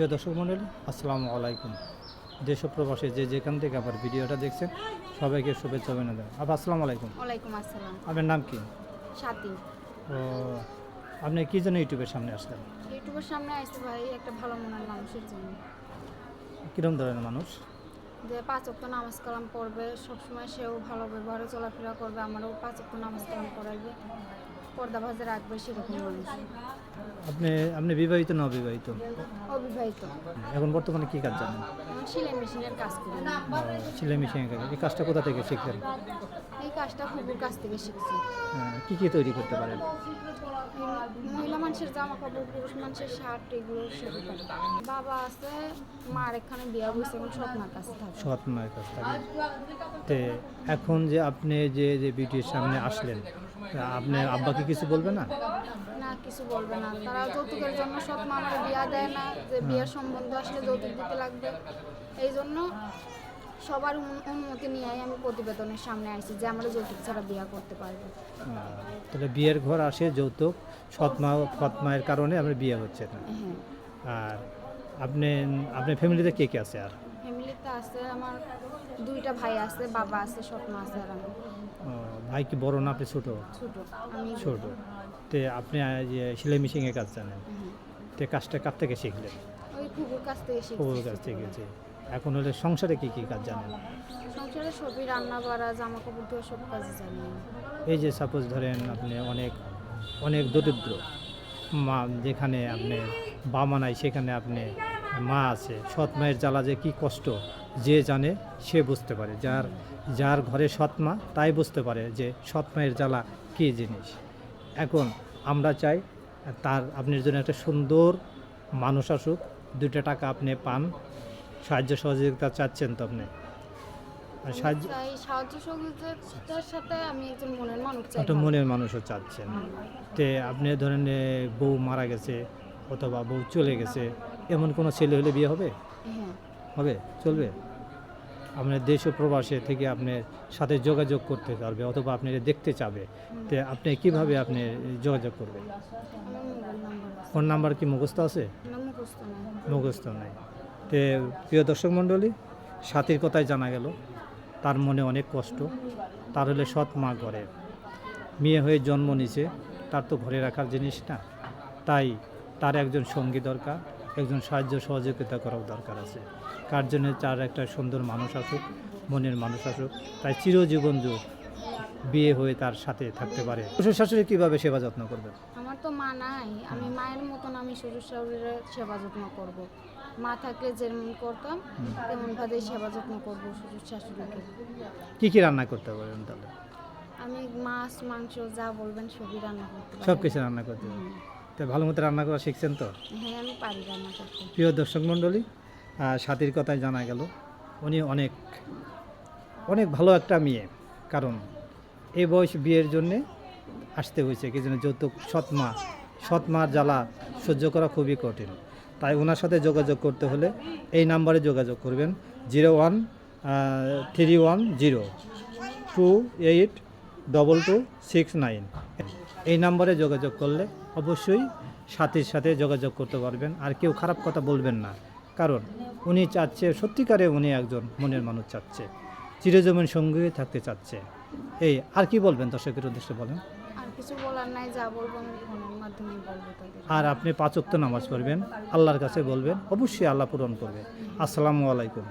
প্রিয় দর্শক মণ্ডলী আসসালামু আলাইকুম। দেশ প্রবাসে যে যেখান থেকে আবার ভিডিওটা দেখছেন সবাইকে শুভেচ্ছা অভিনন্দন। আবার আসসালামু আলাইকুম। ওয়ালাইকুম আসসালাম। আপনার নাম কি? সাথী। ও আপনি কি জন্য ইউটিউবের সামনে আসলেন? ইউটিউবের সামনে আসতে ভাই একটা ভালো মনের মানুষের জন্য। কীরকম ধরনের মানুষ? যে পাঁচ অক্ট নামাজ কালাম পড়বে সবসময় সেও ভালো ব্যবহারে চলাফেরা করবে আমারও পাঁচ অক্ট নামাজ কালাম পড়াইবে। পর্দা ভাজে রাখবে সেরকম মানুষ। আপনি আপনি বিবাহিত না অবিবাহিত। অবিবাহিত এখন বর্তমানে কী কাজ জানেন? সেলাই মেশিনের কাজ করি। ছেলে মেশিনে কাজ। এই কাজটা কোথা থেকে শিখলেন? এই কাজটা খুবুর কাছ থেকে শিখছি। হ্যাঁ, কি কি তৈরি করতে পারেন? মহিলা মানুষের জামা কাপড় পুরুষ মানুষের শার্ট এগুলো বাবা আছে মার এখানে বিয়া বসে এবং স্বপ্নার কাছে থাকে। সৎ মায়ের কাছ থেকে। তে এখন যে আপনি যে যে বিউটির সামনে আসলেন আপনার আব্বাকে কিছু বলবে না? না কিছু বলবে না। তারা যৌতুকের জন্য সৎ মা বিয়া দেয় না যে বিয়ের সম্বন্ধ আসলে যৌতুক দিতে লাগবে। এই জন্য সবার অনু- অনুমতি নিয়েই আমি প্রতিবেদনের সামনে আসছি যে আমরা যৌতুক ছাড়া বিয়া করতে পারব। আহ, তাহলে বিয়ের ঘর আসে যৌতুক সৎ মা সৎ কারণে আপনার বিয়ে হচ্ছে না। হ্যাঁ। আর আপনি আপনার ফ্যামিলিতে কে কে আছে আর? আছে আমার দুইটা ভাই আছে বাবা আছে স্বপ্ন আছে আর আমি। ভাই কি বড় না আপনি ছোটো? ছোট আমি ছোট। তে আপনি সেলাই মেশিনের কাজ জানেন। তে কাজটা কার থেকে শিখলেন? ওই খুবুর কাছ থেকে শিখছি। ওর কাছ থেকে যে এখন হলে সংসারে কি কি কাজ জানেন? সংসারে সবই রান্না করা জামা কাপড় ধোয়া সব কাজে জানি। এই যে সাপোজ ধরেন আপনি অনেক অনেক দরিদ্র। মা যেখানে আপনি বাবা নাই সেখানে আপনি মা আছে সৎ মায়ের জ্বালা যে কী কষ্ট যে জানে সে বুঝতে পারে। যার যার ঘরে সৎ মা তাই বুঝতে পারে যে সৎ মায়ের জ্বালা কী জিনিস। এখন আমরা চাই তার আপনার জন্য একটা সুন্দর মানুষ আসুক দুটো টাকা আপনি পান সাহায্য সহযোগিতা চাচ্ছেন তো আপনি? সাহায্য সাহায্য সহযোগিতার সাথে আমি একজন মনের মানুষ একটা মনের মানুষও চাচ্ছেন। তে আপনি ধরেন বউ মারা গেছে অথবা বউ চলে গেছে এমন কোনো ছেলে হলে বিয়ে হবে? হ্যাঁ। হবে? চলবে? আপনার দেশ ও প্রবাসে থেকে আপনার সাথে যোগাযোগ করতে পারবে অথবা আপনি দেখতে চাবে। তে আপনি কীভাবে আপনি যোগাযোগ করবেন? ফোন নাম্বার কি মুখস্থ আছে? না মুখস্থ নাই মুখস্থ নাই। তে প্রিয় দর্শক মণ্ডলী সাথীর কথাই জানা গেল তার মনে অনেক কষ্ট তার হলে সৎ মা ঘরে। মেয়ে হয়ে জন্ম নিছে তার তো ঘরে রাখার জিনিস না। তাই তার একজন সঙ্গী দরকার একজন সাহায্য সহযোগিতা করাও দরকার আছে। কার জন্য তার একটা সুন্দর মানুষ আসুক মনের মানুষ আসুক তাই চিরজীবন যুগ বিয়ে হয়ে তার সাথে থাকতে পারে। শ্বশুর শাশুড়ি কীভাবে সেবা যত্ন করবে আমার তো মা নাই আমি মায়ের মতন আমি শ্বশুর শাশুড়ির সেবা যত্ন করব। মা থাকলে যেমন করতাম তেমন ভাবেই সেবা যত্ন করব শ্বশুর শাশুড়িকে। কী কী রান্না করতে পারবেন তাহলে? আমি মাছ মাংস যা বলবেন সবই রান্না করতে পারি। সব কিছু রান্না করতে হুম। তো ভালো মতো রান্না করা শিখছেন তো? হ্যাঁ আমি পারি রান্না করতে। প্রিয় দর্শক মণ্ডলী সাথীর কথাই জানা গেল উনি অনেক অনেক ভালো একটা মেয়ে। কারণ এই বয়স বিয়ের জন্যে আসতে হয়েছে কি যেন যৌতুক সৎমা সৎমার জ্বালা সহ্য করা খুবই কঠিন। তাই ওনার সাথে যোগাযোগ করতে হলে এই নাম্বারে যোগাযোগ করবেন zero one three one zero two eight double two six nine. এই নাম্বারে যোগাযোগ করলে অবশ্যই সাথীর সাথে যোগাযোগ করতে পারবেন। আর কেউ খারাপ কথা বলবেন না। কারণ উনি চাচ্ছে সত্যিকারে উনি একজন মনের মানুষ চাচ্ছে চিরজমিন সঙ্গে থাকতে চাচ্ছে। এই আর কি বলবেন দর্শকের উদ্দেশ্যে বলেন? আর আপনি পাঁচক্ত নামাজ পড়বেন আল্লাহর কাছে বলবেন অবশ্যই আল্লাহ পূরণ করবে। আসসালামু আলাইকুম।